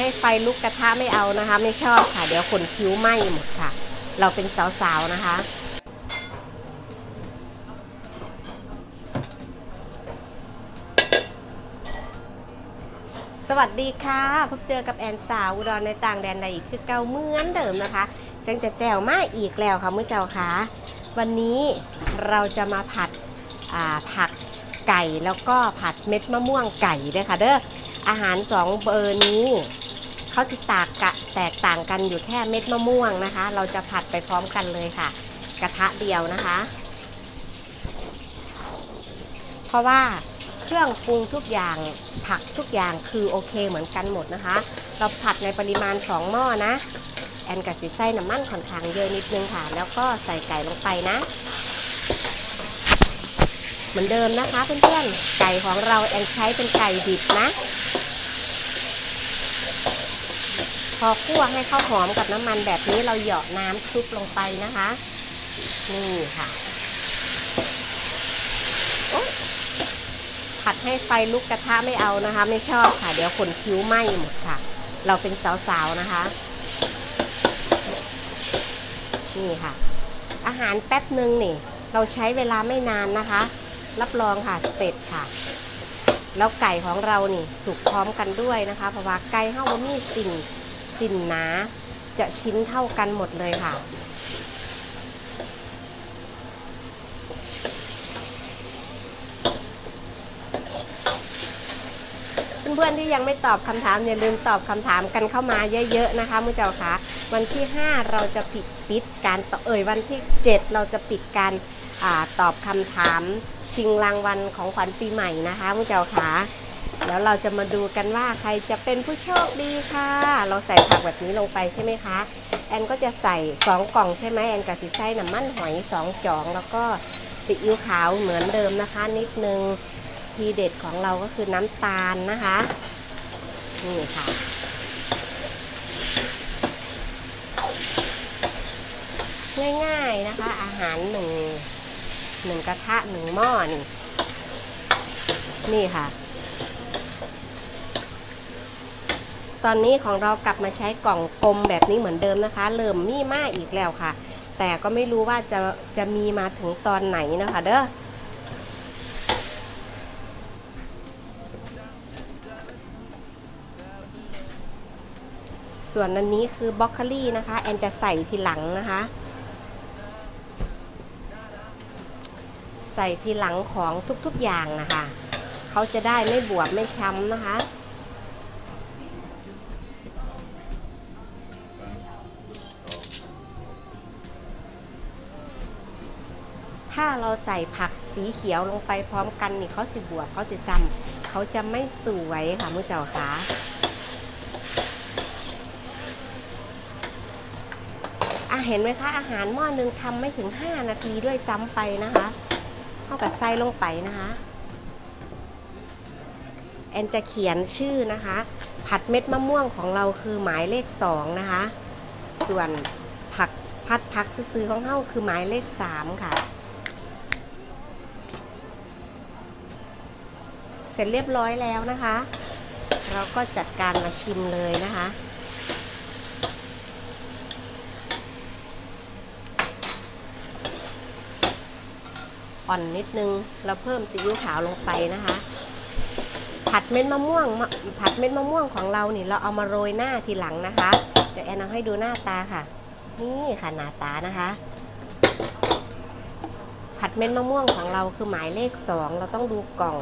ให้ไฟลุกกระทะไม่เอานะคะ ไม่ชอบค่ะ เดี๋ยวขนคิ้วไหม้หมดค่ะ เราเป็นสาวๆนะคะสวัสดีค่ะพบเจอกับแอนสาวอุดรในต่างแดนใดอีกคือเก่าเหมือนเดิมนะคะจังจะแจวมาอีกแล้วค่ะเมื่อเจ้าค่ะวันนี้เราจะมาผัดผักไก่แล้วก็ผัดเม็ดมะม่วงไก่ด้วยค่ะเด้ออาหารสองเบอร์นี้ เขาจะตากกะแตกต่างกันอยู่แค่เม็ดมะม่วงนะคะ เราจะผัดไปพร้อมกันเลยค่ะ กระทะเดียวนะคะ เพราะว่าเครื่องปรุงทุกอย่างผักทุกอย่างคือโอเคเหมือนกันหมดนะคะ เราผัดในปริมาณ 2 หม้อนะ แอนกับสีไส้น้ำมันค่อนข้างเยอะนิดนึงค่ะ แล้วก็ใส่ไก่ลงไปนะ เหมือนเดิมนะคะเพื่อนๆไก่ของเราแอนใช้เป็นไก่ดิบนะ พอคั่วให้เข้าวหอมกับน้ำมันแบบนี้เราเหยาะน้ำซุปลงไปนะคะ นี่ค่ะผัดให้ไฟลุกกระทะไม่เอานะคะ ไม่ชอบค่ะ เดี๋ยวขนคิ้วไหม้หมดค่ะ เราเป็นสาวๆนะคะ นี่ค่ะ อาหารแป๊บหนึ่งนี่ เราใช้เวลาไม่นานนะคะ รับรองค่ะเสร็จค่ะ แล้วไก่ของเรานี่สุกพร้อมกันด้วยนะคะ เพราะว่าไก่เฮ้าว่มีสิ่ง สิ่นหนา จะชิ้นเท่ากันหมดเลยค่ะ เพื่อนๆที่ยังไม่ตอบคำถามอย่าลืมตอบคำถามกันเข้ามาเยอะๆนะคะมุเจ้าคะวันที่ 5 เราจะปิดปิดการตอบเอ่ยวันที่ 7 เราจะปิดการอตอบคำถามชิงรางวัลของขวัญปีใหม่นะคะมุเจ้าคะ แล้วเราจะมาดูกันว่าใครจะเป็นผู้โชคดีค่ะ เราใส่ผักแบบนี้ลงไปใช่ไหมคะ แอนก็จะใส่ 2 กล่องใช่ไหมแอนกับสีไส้น้ำมันหอย 2จ่อง แล้วก็ซีอิ๊วขาวเหมือนเดิมนะคะ นิดนึงทีเด็ดของเราก็คือน้ำตาลนะคะ นี่ค่ะง่ายๆนะคะ อาหารหนึ่งหนึ่งกระทะหนึ่งหม้อนี่นี่ค่ะ ตอนนี้ของเรากลับมาใช้กล่องกลมแบบนี้เหมือนเดิมนะคะ เริ่มมีมากอีกแล้วค่ะ แต่ก็ไม่รู้ว่าจะจะมีมาถึงตอนไหนนะคะเด้อส่วนอันนี้คือบล็อกโคลี่นะคะ แอนจะใส่ทีหลังนะคะ ใส่ทีหลังของทุกๆอย่างนะคะ เขาจะได้ไม่บวมไม่ช้ำนะคะ ถ้าเราใส่ผักสีเขียวลงไปพร้อมกันนี่เขาสิบวบเขาสิซ้ำเขาจะไม่สวยค่ะมุ้เจ้าค่ะอะเห็นไหมคะ อาหารหม้อหนึ่งทำไม่ถึง 5 นาทีด้วยซ้ำไปนะคะเท่ากับไส้ลงไปนะคะ แอนจะเขียนชื่อนะคะ ผัดเม็ดมะม่วงของเราคือหมายเลข 2 นะคะ ส่วนผักพัดพักซื้อของเฮาคือหมายเลข 3 ค่ะ ร็จเรียบร้อยแล้วนะคะ เราก็จัดการมาชิมเลยนะคะ อ่อนนิดนึงเราเพิ่มซีอิ๊วขาวลงไปนะคะ ผัดเม็ดมะม่วงผัดเม็ดมะม่วงของเราเนี่เราเอามาโรยหน้าทีหลังนะคะ เดี๋ยวแอนเอาให้ดูหน้าตาค่ะ นี่ค่ะหน้าตานะคะผัดเม็ดมะม่วงของเราคือหมายเลขสองเราต้องดูกล่อง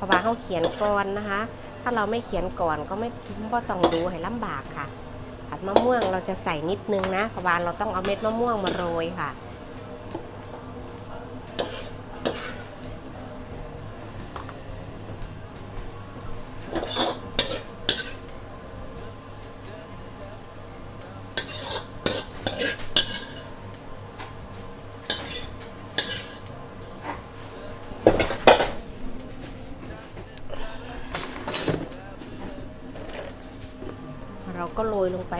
เพราะว่าเขาเขียนก่อนนะคะ ถ้าเราไม่เขียนก่อนก็ไม่ก็ต้องดูให้ลำบากค่ะ ผัดมะม่วงเราจะใส่นิดนึงนะ เพราะว่าเราต้องเอาเม็ดมะม่วงมาโรยค่ะ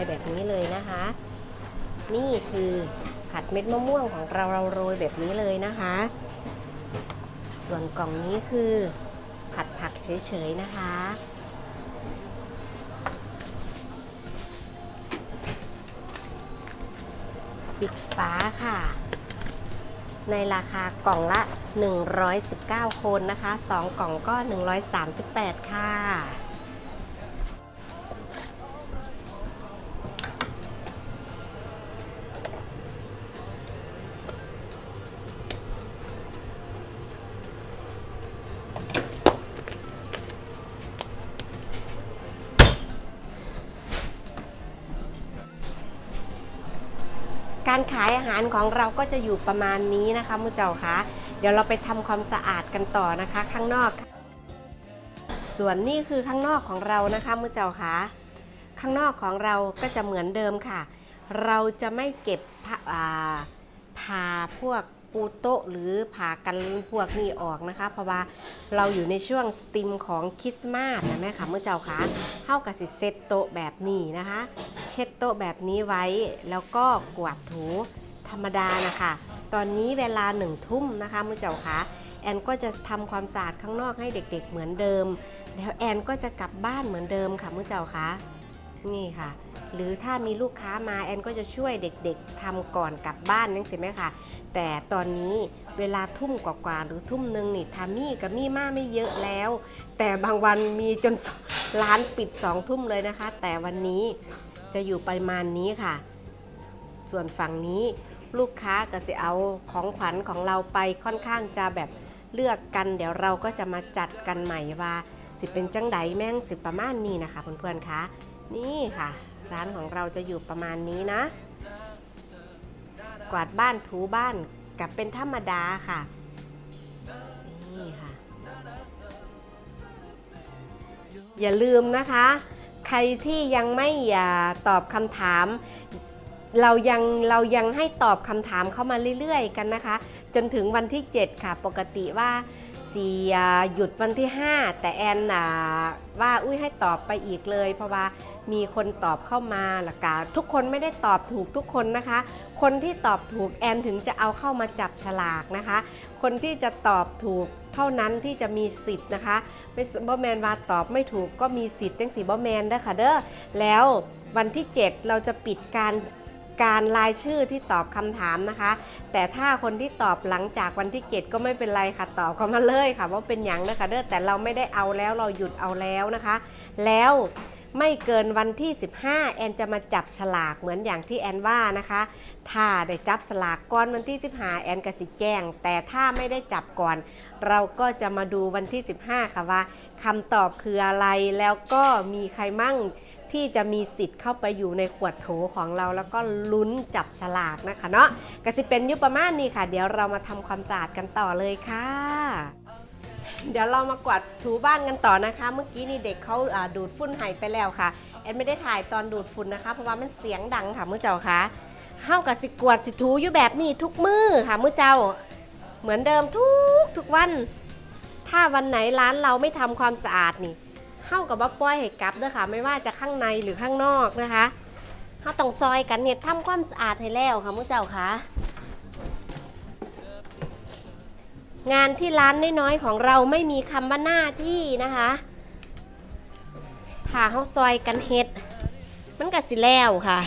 อยแบบนี้เลยนะคะ นี่คือผัดเม็ดมะม่วงของเราเราโรยแบบนี้เลยนะคะ ส่วนกล่องนี้คือผัดผักเฉยๆนะคะปิดฝาค่ะ ในราคากล่องละ 119 คนนะคะ 2 กล่องก็ 138 ค่ะ การขายอาหารของเราก็จะอยู่ประมาณนี้นะคะมุเจ้าคะเดี๋ยวเราไปทำความสะอาดกันต่อนะคะ ข้างนอก ส่วนนี้คือข้างนอกของเรานะคะมุเจ้าคะข้างนอกของเราก็จะเหมือนเดิมค่ะ เราจะไม่เก็บผ่าผาพวก ปูโต๊ะหรือผ่ากันพวกนี้ออกนะคะ เพราะว่าเราอยู่ในช่วงสติมของคริสต์มาสนะแม่ค่ะเมื่อเจ้าคะเท่ากับสิเซตโต๊ะแบบนี้นะคะ เช็ดโต๊ะแบบนี้ไว้แล้วก็กวาดถูธรรมดานะคะ ตอนนี้เวลาหนึ่งทุ่มนะคะเมื่อเจ้าคะแอนก็จะทำความสะอาดข้างนอกให้เด็กๆเหมือนเดิม แล้วแอนก็จะกลับบ้านเหมือนเดิมค่ะเมื่อเจ้าค่ะนี่ค่ะ หรือถ้ามีลูกค้ามาแอนก็จะช่วยเด็กๆทำก่อนกลับบ้านนั่นสิไหมคะแต่ตอนนี้เวลาทุ่มกว่าๆหรือทุ่มหนึ่งนี่ทามี่กับมี่มาไม่เยอะแล้ว แต่บางวันมีจนร้านปิดสองทุ่มเลยนะคะ แต่วันนี้จะอยู่ประมาณนี้ค่ะ ส่วนฝั่งนี้ลูกค้าก็จะเอาของขวัญของเราไปค่อนข้างจะแบบเลือกกัน เดี๋ยวเราก็จะมาจัดกันใหม่ว่า สิเป็นจังไดแม่งสิประมาณนี้นะคะเพื่อนๆคะนี่ค่ะ ร้านของเราจะอยู่ประมาณนี้นะ กวาดบ้านถูบ้านกับเป็นธรรมดาค่ะ นี่ค่ะ อย่าลืมนะคะ ใครที่ยังไม่อย่าตอบคำถาม เรายังเรายังให้ตอบคำถามเข้ามาเรื่อยๆ กันนะคะ จนถึงวันที่ 7 ค่ะ ปกติว่า สีหยุดวันที่ 5 แต่แอนอ่าว่าอุ้ยให้ตอบไปอีกเลย เพราะว่ามีคนตอบเข้ามาละกาทุกคนไม่ได้ตอบถูกทุกคนนะคะ คนที่ตอบถูกแอนถึงจะเอาเข้ามาจับฉลากนะคะ คนที่จะตอบถูกเท่านั้นที่จะมีสิทธิ์นะคะไม่บอแมนว่าตอบไม่ถูกก็มีสิทธิ์จังสีบอแมนเด้อค่ะเด้อแล้ววันที่ 7 เราจะปิดการ การรายชื่อที่ตอบคำถามนะคะ แต่ถ้าคนที่ตอบหลังจากวันที่7ก็ไม่เป็นไรค่ะตอบเข้ามาเลยค่ะว่าเป็นหยังนะคะเด้อแต่เราไม่ได้เอาแล้วเราหยุดเอาแล้วนะคะ แล้วไม่เกินวันที่ 15 แอนจะมาจับฉลากเหมือนอย่างที่แอนว่านะคะ ถ้าได้จับสลากก่อนวันที่ 15 แอนกสิแจ้ง แต่ถ้าไม่ได้จับก่อน เราก็จะมาดูวันที่ 15 ค่ะว่าคำตอบคืออะไรแล้วก็มีใครมั่ง ที่จะมีสิทธิ์เข้าไปอยู่ในขวดโถของเรา แล้วก็ลุ้นจับฉลากนะคะเนาะกสิเป็นยุประมาณนี้ค่ะ เดี๋ยวเรามาทำความสะอาดกันต่อเลยค่ะ เดี๋ยวเรามากวาดถูบ้านกันต่อนะคะ เมื่อกี้นี่เด็กเขาอ่าดูดฝุ่นหายไปแล้วค่ะแอนไม่ได้ถ่ายตอนดูดฝุ่นนะคะ เพราะว่ามันเสียงดังค่ะมือเจ้าค่ะเฮากับสิกวาดสิถูอยู่แบบนี้ทุกมือค่ะมือเจ้า เหมือนเดิมทุกทุกวัน ถ้าวันไหนร้านเราไม่ทำความสะอาดนี่ เฮากับว่าปล่อยให้กลับเด้อค่ะ ไม่ว่าจะข้างในหรือข้างนอกนะคะเขาต้องซอยกันเนี่ยทำความสะอาดให้แล้วค่ะมือเจ้าค่ะ งานที่ร้านน้อยๆของเราไม่มีคำว่าหน้าที่นะคะถ้าเขาซอยกันเฮ็ด มันก็สิแล้วค่ะ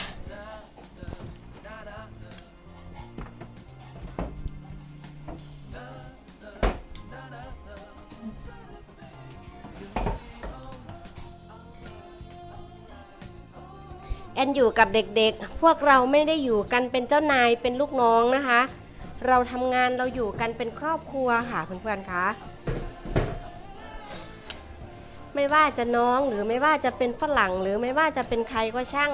อยู่กับเด็กๆ พวกเราไม่ได้อยู่กันเป็นเจ้านายเป็นลูกน้องนะคะ เราทำงานเราอยู่กันเป็นครอบครัวค่ะเพื่อนๆคะไม่ว่าจะน้องหรือไม่ว่าจะเป็นฝรั่งหรือไม่ว่าจะเป็นใครก็ช่าง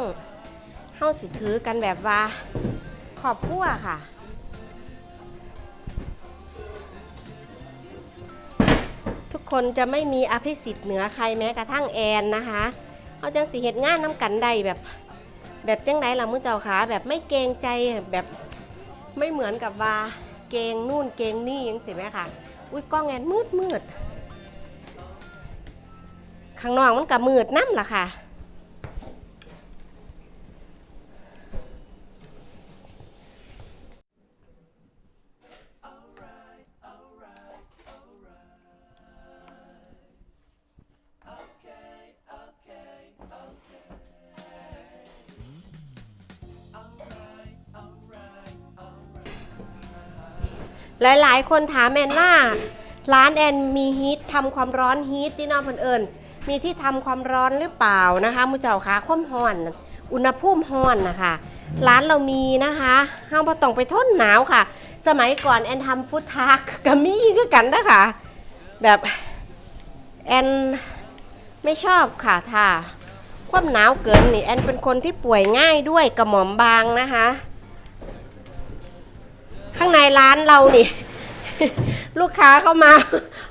เฮาสิถือกันแบบว่าขอบครัวค่ะ ทุกคนจะไม่มีอภิสิทธิ์เหนือใครแม้กระทั่งแอนนะคะเขาจังสิเหตุงานน้ำกันได้แบบ แบบจังไดล่ะมือเจ้าขาแบบไม่เกรงใจแบบไม่เหมือนกับว่าเกงนู่นเกงนี่ยังสิไหมคะอุ้ยกล้องแอนมืดมืดข้างนอกมันกับมืดน้ำล่ะค่ะ หลายๆ คนถามแอนว่าร้านแอนมีฮีททำความร้อนฮีทที่น้องเพิ่นเอิญมีที่ทำความร้อนหรือเปล่านะคะมูเจ้าคะความร้อน อุณหภูมิร้อนนะคะ ร้านเรามีนะคะห้ามบ่ต้องไปทนหนาวค่ะ สมัยก่อนแอนทำฟุตทาร์กก็มีคือกันนะคะแบบแอนไม่ชอบค่ะถ้าความหนาวเกินนี่แอนเป็นคนที่ป่วยง่ายด้วยกระหม่อมบางนะคะ ข้างในร้านเรานี่ ลูกค้าเข้ามา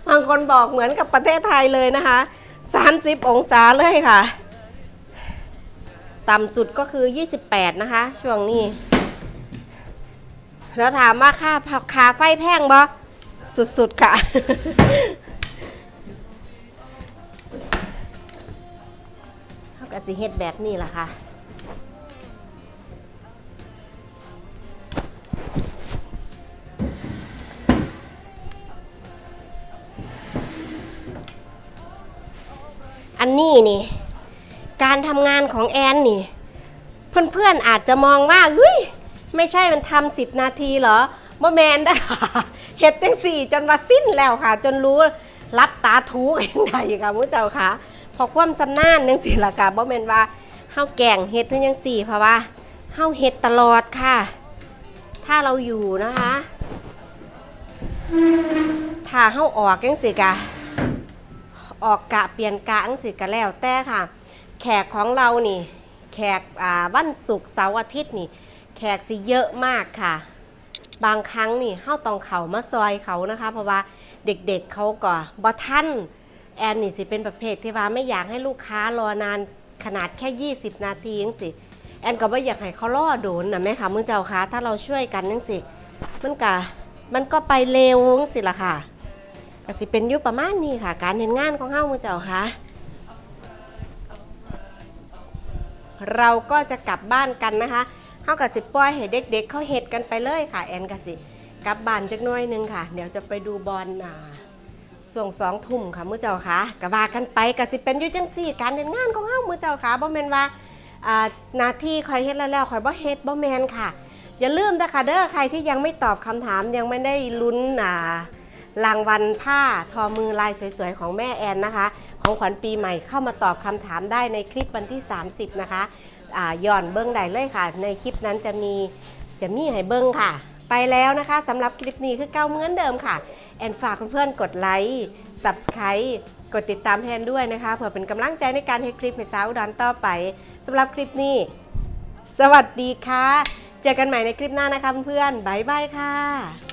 บางคนบอกเหมือนกับประเทศไทยเลยนะคะ 30 องศาเลยค่ะ ต่ำสุดก็คือ 28 นะคะ ช่วงนี้ แล้วถามว่าค่าค่าไฟแพงบ่สุดๆค่ะเท่ากับสิเฮ็ดแบบนี้ล่ะค่ะ นนี้นี่ การทำงานของแอนนี่ เพื่อนๆอาจจะมองว่าเฮ้ยไม่ใช่มันทำสิบนาทีเหรอบ่แมนได้เห็ดจังสี่จนว่าสิ้นแล้วค่ะ จนรู้รับตาทูกันได้ค่ะมุ้เจ้าค่ะ พอความสำนานจังสี่ละค่ะบ่แมนว่าเฮาแก่งเห็ดเพิ่นจังสี่เพราะว่าเฮาเห็ดตลอดค่ะ ถ้าเราอยู่นะคะถ้าเฮาออกจังสี่กะ ออกกะเปลี่ยนกะจังสิกะแล้วแต่ค่ะ แขกของเรานี่ แขกอ่าวันศุกร์เสาร์อาทิตย์นี่ แขกสิเยอะมากค่ะ บางครั้งนี่เฮาต้องเขามาซอยเขานะคะ เพราะว่าเด็กๆเขาก็บ่ทันแอนนี่สิเป็นประเภทที่ว่าไม่อยากให้ลูกค้ารอนานขนาดแค่ 20 นาทีจังสิแอนก็บ่อยากให้เขารอโดนนะแม่ค่ะมื้อเจ้าคะถ้าเราช่วยกันจังสิมันก็มันก็ไปเร็วจังสิล่ะค่ะ ก็สิเป็นอยู่ประมาณนี้ค่ะ การเห็นงานของเฮามือเจ้าค่ะ เราก็จะกลับบ้านกันนะคะเฮากับสิปล่อยให้เด็กๆเขาเฮ็ดกันไปเลยค่ะ แอนกับสิกลับบ้านจักน้อยหนึงค่ะ เดี๋ยวจะไปดูบอลอ่าส่วงสองทุ่มค่ะมือเจ้าค่ะกะว่ากันไปกะสิเป็นอยู่จังสี่ การเห็นงานของเฮามือเจ้าค่ะบ่แม่นว่าหน้าที่คอยเฮ็ดแล้วแล้วคอยบ่เฮ็ดบ่แมนค่ะ อย่าลืมนะคะเด้อใครที่ยังไม่ตอบคำถามยังไม่ได้ลุ้นอ่า รางวัลผ้าทอมือลายสวยๆ ของแม่แอนนะคะ ของขวัญปีใหม่เข้ามาตอบคำถามได้ในคลิปวันที่ 30 นะคะอ่าย่อนเบิ้งได้เลยค่ะ ในคลิปนั้นจะมีจะมีให้เบิ้งค่ะ ไปแล้วนะคะสำหรับคลิปนี้คือเก้าเหมือนเดิมค่ะ แอนฝากเพื่อนๆกดไลค์ subscribe กดติดตามแทนด้วยนะคะเผื่อเป็นกำลังใจในการให้คลิปให้สาวอุดรต่อไปสำหรับคลิปนี้ สวัสดีค่ะ เจอกันใหม่ในคลิปหน้านะคะเพื่อนๆบ๊ายบายค่ะ